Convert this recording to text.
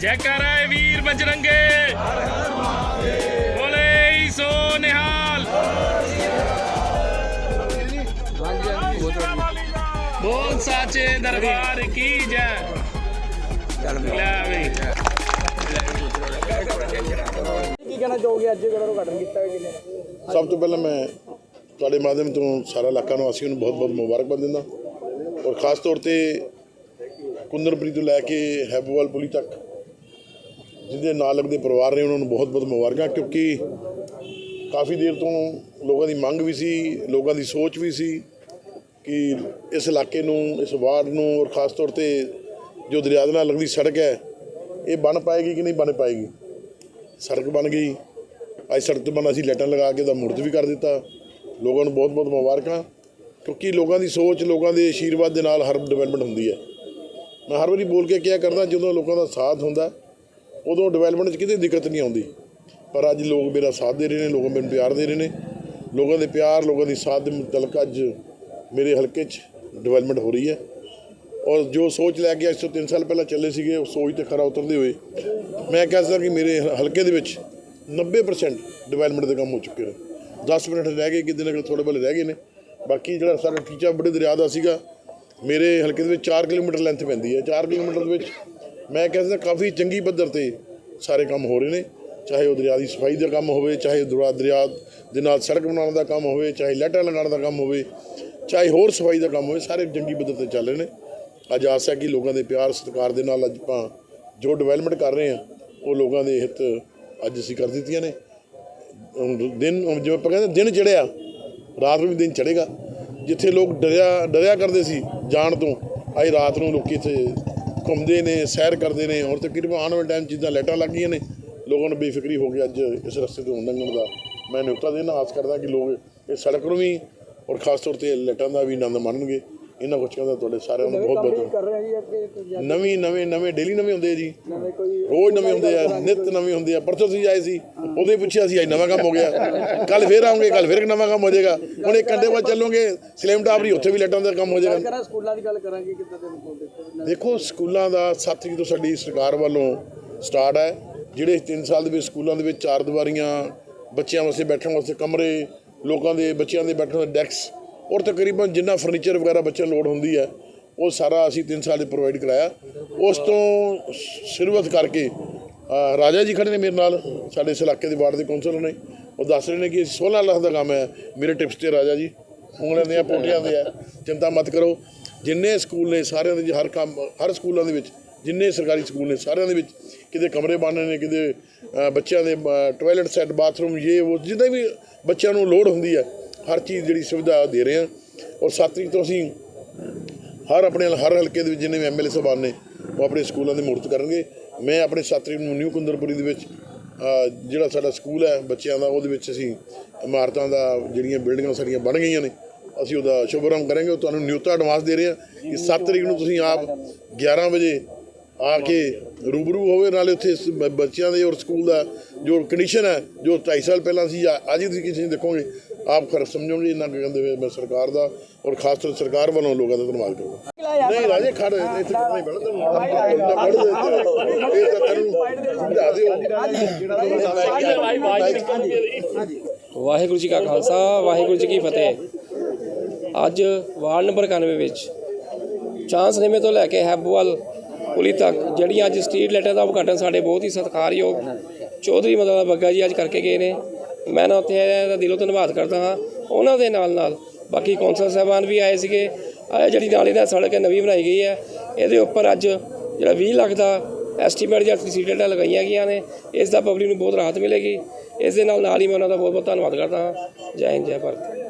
ਜੈਕਾਰਾ ਹੈ ਵੀਰ ਬਜਰੰਗੇ। ਬੋਲੇ ਸੋ ਨਿਹਾਲ। ਬੋਲ ਸਾਚੇ ਦਰਬਾਰ ਕੀ ਜੈ। ਲੈ ਵੀ। ਕੀ ਕਹਿਣਾ ਚਾਹੋਗੇ? ਅੱਜ ਜਿਹੜਾ ਉਦਘਾਟਨ ਕੀਤਾ ਹੈ ਕਿਨੇ ਸਭ ਤੋਂ ਪਹਿਲਾਂ ਮੈਂ ਤੁਹਾਡੇ ਮਾਧਿਅਮ ਤੋਂ ਸਾਰਾ ਇਲਾਕਾ ਨਿਵਾਸੀਆਂ ਨੂੰ ਬਹੁਤ-ਬਹੁਤ ਮੁਬਾਰਕਬਾਦ ਦਿੰਦਾ। ਔਰ ਖਾਸ ਤੌਰ ਤੇ ਕੁੰਦਰਪੁਰੀ ਤੋਂ ਲੈ ਕੇ ਹੈਬੋਵਾਲ ਪੁਲੀ ਤੱਕ ਜਿਹਦੇ ਨਾਲ ਲੱਗਦੇ ਪਰਿਵਾਰ ਨੇ ਉਹਨਾਂ ਨੂੰ ਬਹੁਤ-ਬਹੁਤ ਮੁਬਾਰਕਾਂ, ਕਿਉਂਕਿ ਕਾਫੀ ਦੇਰ ਤੋਂ ਲੋਕਾਂ ਦੀ ਮੰਗ ਵੀ ਸੀ, ਲੋਕਾਂ ਦੀ ਸੋਚ ਵੀ ਸੀ ਕਿ ਇਸ ਇਲਾਕੇ ਨੂੰ, ਇਸ ਵਾਰਡ ਨੂੰ ਔਰ ਖਾਸ ਤੌਰ ਤੇ ਜੋ ਦਰਿਆ ਦੇ ਨਾਲ ਲੱਗਦੀ ਸੜਕ ਹੈ, ਇਹ ਬਣ ਪਾਏਗੀ ਕਿ ਨਹੀਂ ਬਣ ਪਾਏਗੀ? ਸੜਕ ਬਣ ਗਈ, ਅੱਜ ਸੜਕ ਤੋਂ ਬਣ ਅਸੀਂ ਲੈਟਰ ਲਗਾ ਕੇ ਦਾ ਮੂਰਤ ਵੀ ਕਰ ਦਿੱਤਾ। ਲੋਕਾਂ ਨੂੰ ਬਹੁਤ ਬਹੁਤ ਮੁਬਾਰਕਾਂ, ਕਿਉਂਕਿ ਲੋਕਾਂ ਦੀ ਸੋਚ, ਲੋਕਾਂ ਦੇ ਆਸ਼ੀਰਵਾਦ ਦੇ ਨਾਲ ਹਰ ਡਿਵੈਲਪਮੈਂਟ ਹੁੰਦੀ ਹੈ। ਮੈਂ ਹਰ ਵਾਰੀ ਬੋਲ ਕੇ ਕਿਹਾ ਕਰਦਾ, ਜਦੋਂ ਲੋਕਾਂ ਦਾ ਸਾਥ ਹੁੰਦਾ ਉਦੋਂ ਡਿਵੈਲਪਮੈਂਟ 'ਚ ਕਿਤੇ ਦਿੱਕਤ ਨਹੀਂ ਆਉਂਦੀ। ਪਰ ਅੱਜ ਲੋਕ ਮੇਰਾ ਸਾਥ ਦੇ ਰਹੇ ਨੇ, ਲੋਕ ਮੈਨੂੰ ਪਿਆਰ ਦੇ ਰਹੇ ਨੇ। ਲੋਕਾਂ ਦੇ ਪਿਆਰ, ਲੋਕਾਂ ਦੀ ਸਾਥ ਦੇ ਮੁਤਲਕ ਅੱਜ ਮੇਰੇ ਹਲਕੇ 'ਚ ਡਿਵੈਲਪਮੈਂਟ ਹੋ ਰਹੀ ਹੈ। ਔਰ ਜੋ ਸੋਚ ਲੈ ਕੇ ਅੱਜ ਤੋਂ 3 ਸਾਲ ਪਹਿਲਾਂ ਚੱਲੇ ਸੀਗੇ, ਉਹ ਸੋਚ ਤੇ ਖਰਾ ਉਤਰਦੇ ਹੋਏ ਮੈਂ ਕਹਿ ਸਕਦਾ ਕਿ ਮੇਰੇ ਹਲਕੇ ਦੇ ਵਿੱਚ 90% ਡਿਵੈਲਪਮੈਂਟ ਦੇ ਕੰਮ ਹੋ ਚੁੱਕੇ ਨੇ। 10 ਮਿੰਟ ਰਹਿ ਗਏ, ਕਿਤੇ ਨਾ ਕਿਤੇ ਥੋੜੇ ਬਲੇ ਰਹਿ ਗਏ ਨੇ। ਬਾਕੀ ਜਿਹੜਾ ਸਾਡਾ ਟੀਚਾ ਬੜੇ ਦਰਿਆ ਦਾ ਸੀਗਾ, ਮੇਰੇ ਹਲਕੇ ਦੇ ਵਿੱਚ 4 ਕਿਲੋਮੀਟਰ ਲੈਂਥ ਪੈਂਦੀ ਹੈ। 4 ਕਿਲੋਮੀਟਰ ਦੇ ਵਿੱਚ ਮੈਂ ਕਹਿ ਸਕਦਾ ਕਾਫੀ ਚੰਗੀ ਪੱਧਰ ਤੇ ਸਾਰੇ ਕੰਮ ਹੋ ਰਹੇ ਨੇ। ਚਾਹੇ ਉਹ ਦਰਿਆ ਦੀ ਸਫ਼ਾਈ ਦਾ ਕੰਮ ਹੋਵੇ, ਚਾਹੇ ਦਰਿਆ ਦਰਿਆ ਦੇ ਨਾਲ ਸੜਕ ਬਣਾਉਣ ਦਾ ਕੰਮ ਹੋਵੇ, ਚਾਹੇ ਲੈਟਰ ਲਗਾਉਣ ਦਾ ਕੰਮ ਹੋਵੇ, ਚਾਹੇ ਹੋਰ ਸਫ਼ਾਈ ਦਾ ਕੰਮ ਹੋਵੇ, ਸਾਰੇ ਚੰਗੀ ਪੱਧਰ ਤੇ ਚੱਲ ਰਹੇ ਨੇ। ਅੱਜ ਆਸ ਹੈ ਕਿ ਲੋਕਾਂ ਦੇ ਪਿਆਰ, ਸਤਿਕਾਰ ਦੇ ਨਾਲ ਅੱਜ ਆਪਾਂ ਜੋ ਡਿਵੈਲਪਮੈਂਟ ਕਰ ਰਹੇ ਹਾਂ, ਉਹ ਲੋਕਾਂ ਦੇ ਹਿੱਤ ਅੱਜ ਅਸੀਂ ਕਰ ਦਿੱਤੀਆਂ ਨੇ। ਦਿਨ ਜਿਵੇਂ ਆਪਾਂ ਕਹਿੰਦੇ ਦਿਨ ਚੜਿਆ ਰਾਤ ਨੂੰ ਵੀ ਦਿਨ ਚੜੇਗਾ ਜਿੱਥੇ ਲੋਕ ਡਰਿਆ ਡਰਿਆ ਕਰਦੇ ਸੀ ਜਾਣ ਤੋਂ ਅੱਜ ਰਾਤ ਨੂੰ ਲੋਕੀ ਇੱਥੇ ਘੁੰਮਦੇ ਨੇ, ਸੈਰ ਕਰਦੇ ਨੇ ਔਰ ਤਕਰੀਬਨ ਆਉਣ ਵਾਲੇ ਟਾਈਮ ਜਿੱਦਾਂ ਲਾਈਟਾਂ ਲੱਗ ਗਈਆਂ ਨੇ, ਲੋਕਾਂ ਨੂੰ ਬੇਫਿਕਰੀ ਹੋ ਗਈ ਅੱਜ ਇਸ ਰਸਤੇ ਤੋਂ ਲੰਘਣ ਦਾ। ਮੈਂ ਨਿਉਤਾ ਦੇਣਾ ਆਸ ਕਰਦਾ ਕਿ ਲੋਕ ਇਸ ਸੜਕ ਨੂੰ ਵੀ ਔਰ ਖਾਸ ਤੌਰ ਤੇ ਲਾਈਟਾਂ ਦਾ ਵੀ ਆਨੰਦ ਮਾਣਨਗੇ। ਇਹਨਾਂ ਕੁਝ ਕਹਿੰਦਾ ਤੁਹਾਡੇ ਸਾਰਿਆਂ ਨੂੰ ਬਹੁਤ ਬਹੁਤ ਜੀ ਜਾਂ ਨਵੀਂ ਨਵੇਂ ਨਵੇਂ ਡੇਲੀ ਨਵੇਂ ਹੁੰਦੇ ਆ ਜੀ। ਰੋਜ਼ ਨਵੇਂ ਹੁੰਦੇ ਆ ਨਿਤ ਨਵੇਂ ਹੁੰਦੇ ਆ ਪਰਸੋਂ ਤੁਸੀਂ ਆਏ ਸੀ ਉਹਦੇ ਪੁੱਛਿਆ ਸੀ ਅੱਜ ਨਵਾਂ ਕੰਮ ਹੋ ਗਿਆ। ਕੱਲ ਫੇਰ ਆਉਂਗੇ ਕੱਲ ਫੇਰ ਨਵਾਂ ਕੰਮ ਹੋ ਜਾਏਗਾ। ਹੁਣ ਇੱਕ ਘੰਟੇ ਬਾਅਦ ਚੱਲੋਗੇ ਸਲੇਮ ਟਾਪਰੀ ਉੱਥੇ ਵੀ ਲੈਟਾਂ ਦਾ ਕੰਮ ਹੋ ਜਾਏਗਾ। ਕਰਾਂ ਸਕੂਲਾਂ ਦੀ ਗੱਲ ਕਰਾਂਗੇ ਕਿੱਦਾਂ ਦੇ ਸਕੂਲ ਦੇਖੋ ਸਕੂਲਾਂ ਦਾ 7 ਤਰੀਕ ਤੋਂ ਸਾਡੀ ਸਰਕਾਰ ਵੱਲੋਂ ਸਟਾਰਟ ਹੈ ਜਿਹੜੇ 3 ਸਾਲ ਦੇ ਵਿੱਚ ਸਕੂਲਾਂ ਦੇ ਵਿੱਚ ਚਾਰ ਦੀਵਾਰੀਆਂ ਬੱਚਿਆਂ ਵਾਸਤੇ ਬੈਠਣ ਵਾਸਤੇ ਕਮਰੇ ਲੋਕਾਂ ਦੇ ਬੱਚਿਆਂ ਦੇ ਬੈਠਣ ਵਾਸਤੇ ਡੈਕਸ ਔਰ ਤਕਰੀਬਨ ਜਿੰਨਾ ਫਰਨੀਚਰ ਵਗੈਰਾ ਬੱਚਿਆਂ ਨੂੰ ਲੋੜ ਹੁੰਦੀ ਹੈ, ਉਹ ਸਾਰਾ ਅਸੀਂ 3 ਸਾਲ ਦੇ ਪ੍ਰੋਵਾਈਡ ਕਰਾਇਆ। ਉਸ ਤੋਂ ਸ਼ੁਰੂਆਤ ਕਰਕੇ ਰਾਜਾ ਜੀ ਖੜੇ ਨੇ ਮੇਰੇ ਨਾਲ, ਸਾਡੇ ਇਸ ਇਲਾਕੇ ਦੇ ਵਾਰਡ ਦੇ ਕੌਂਸਲਰ ਨੇ। ਉਹ ਦੱਸ ਰਹੇ ਨੇ ਕਿ 16 ਲੱਖ ਦਾ ਕੰਮ ਹੈ, ਮੇਰੇ ਟਿਪਸ ਤੇ ਰਾਜਾ ਜੀ। ਉਂਗਲਾਂ ਦੇ ਆ ਪੋਟਿਆਂ ਦੇ ਆ ਚਿੰਤਾ ਮਤ ਕਰੋ। ਜਿੰਨੇ ਸਕੂਲ ਨੇ ਸਾਰਿਆਂ ਦੇ ਵਿੱਚ, ਹਰ ਕੰਮ, ਹਰ ਸਕੂਲਾਂ ਦੇ ਵਿੱਚ, ਜਿੰਨੇ ਸਰਕਾਰੀ ਸਕੂਲ ਨੇ ਸਾਰਿਆਂ ਦੇ ਵਿੱਚ, ਕਿਤੇ ਕਮਰੇ ਬਣਨੇ ਨੇ, ਕਿਤੇ ਬੱਚਿਆਂ ਦੇ ਟਾਇਲਟ ਸੈੱਟ ਬਾਥਰੂਮ ਇਹ ਉਹ ਜਿੱਦਾਂ ਵੀ ਬੱਚਿਆਂ ਨੂੰ ਲੋੜ ਹੁੰਦੀ ਹੈ ਹਰ ਚੀਜ਼ ਜਿਹੜੀ ਸੁਵਿਧਾ ਦੇ ਰਹੇ ਹਾਂ। ਔਰ 7 ਤਰੀਕ ਤੋਂ ਅਸੀਂ ਹਰ ਆਪਣੇ ਹਰ ਹਲਕੇ ਦੇ ਵਿੱਚ ਜਿੰਨੇ ਵੀ ਐਮਐਲਏ ਸਾਹਿਬਾਨ ਨੇ, ਉਹ ਆਪਣੇ ਸਕੂਲਾਂ ਦੇ ਮੂਰਤ ਕਰਨਗੇ। ਮੈਂ ਆਪਣੇ 7 ਤਰੀਕ ਨੂੰ ਨਿਊ ਕੁੰਦਰਪੁਰੀ ਦੇ ਵਿੱਚ ਜਿਹੜਾ ਸਾਡਾ ਸਕੂਲ ਹੈ ਬੱਚਿਆਂ ਦਾ, ਉਹਦੇ ਵਿੱਚ ਅਸੀਂ ਇਮਾਰਤਾਂ ਦਾ ਜਿਹੜੀਆਂ ਬਿਲਡਿੰਗਾਂ ਸਾਡੀਆਂ ਬਣ ਗਈਆਂ ਨੇ, ਅਸੀਂ ਉਹਦਾ ਸ਼ੁਭਾਰੰਭ ਕਰਾਂਗੇ। ਉਹ ਤੁਹਾਨੂੰ ਨਿਯੁਕਤਾ ਐਡਵਾਂਸ ਦੇ ਰਹੇ ਹਾਂ ਕਿ 7 ਤਰੀਕ ਨੂੰ ਤੁਸੀਂ ਆਪ 11 ਵਜੇ ਆ ਕੇ ਰੂਬਰੂ ਹੋਵੇ ਨਾਲੇ ਉੱਥੇ ਬੱਚਿਆਂ ਦੇ ਔਰ ਸਕੂਲ ਦਾ ਜੋ ਕੰਡੀਸ਼ਨ ਹੈ ਜੋ 2.5 ਸਾਲ ਪਹਿਲਾਂ ਸੀ ਜਾਂ ਅੱਜ ਤੁਸੀਂ ਕਿਸੇ ਨੂੰ ਦੇਖੋਗੇ ਆਪ ਖਰ ਸਮਝੋਗੇ ਇਹਨਾਂ ਕਹਿੰਦੇ ਹੋਏ ਮੈਂ ਸਰਕਾਰ ਦਾ ਔਰ ਖਾਸ ਤੌਰ ਸਰਕਾਰ ਵੱਲੋਂ ਲੋਕਾਂ ਦਾ ਧੰਨਵਾਦ ਕਰੂੰਗਾ ਨਹੀਂ ਰਾਜੇ ਖੜ ਇੱਥੇ ਕਿਤਨਾ ਹੀ ਬੜਾ ਦੇ ਇਹ ਤਾਂ ਤੈਨੂੰ ਸਮਝਾ ਦਿਓ। ਵਾਹਿਗੁਰੂ ਜੀ ਕਾ ਖਾਲਸਾ ਵਾਹਿਗੁਰੂ ਜੀ ਕੀ ਫਤਿਹ। ਅੱਜ ਵਾਰਡ ਨੰਬਰ 91 ਵਿੱਚ ਚਾਂਸ ਨਿਮੇ ਤੋਂ ਲੈ ਕੇ ਹੈਬੋਵਾਲ ਪੁਲੀ ਤੱਕ ਜਿਹੜੀਆਂ ਅੱਜ ਸਟਰੀਟ ਲਾਈਟਾਂ ਦਾ ਉਦਘਾਟਨ ਸਾਡੇ ਬਹੁਤ ਹੀ ਸਤਿਕਾਰਯੋਗ ਚੌਧਰੀ ਮਦਨ ਬੱਗਾ ਜੀ ਅੱਜ ਕਰਕੇ ਗਏ ਨੇ। ਮੈਂ ਨਾ ਉੱਥੇ ਦਾ ਦਿਲੋਂ ਧੰਨਵਾਦ ਕਰਦਾ ਹਾਂ। ਉਹਨਾਂ ਦੇ ਨਾਲ ਨਾਲ ਬਾਕੀ ਕੌਂਸਲ ਸਾਹਿਬਾਨ ਵੀ ਆਏ ਸੀਗੇ। ਇਹ ਜਿਹੜੀ ਨਾਲੀ ਦਾ ਸੜਕ ਨਵੀਂ ਬਣਾਈ ਗਈ ਹੈ। ਇਹਦੇ ਉੱਪਰ ਅੱਜ ਜਿਹੜਾ 20 ਲੱਖ ਦਾ ਐਸਟੀਮੇਟ ਜਾਂ ਸੀਟਾਂ ਲਗਾਈਆਂ ਗਈਆਂ ਨੇ। ਇਸ ਦਾ ਪਬਲਿਕ ਨੂੰ ਬਹੁਤ ਰਾਹਤ ਮਿਲੇਗੀ। ਇਸ ਦੇ ਨਾਲ ਨਾਲ ਹੀ ਮੈਂ ਉਹਨਾਂ ਦਾ ਬਹੁਤ ਬਹੁਤ ਧੰਨਵਾਦ ਕਰਦਾ ਹਾਂ। ਜੈ ਹਿੰਦ, ਜੈ ਭਾਰਤ।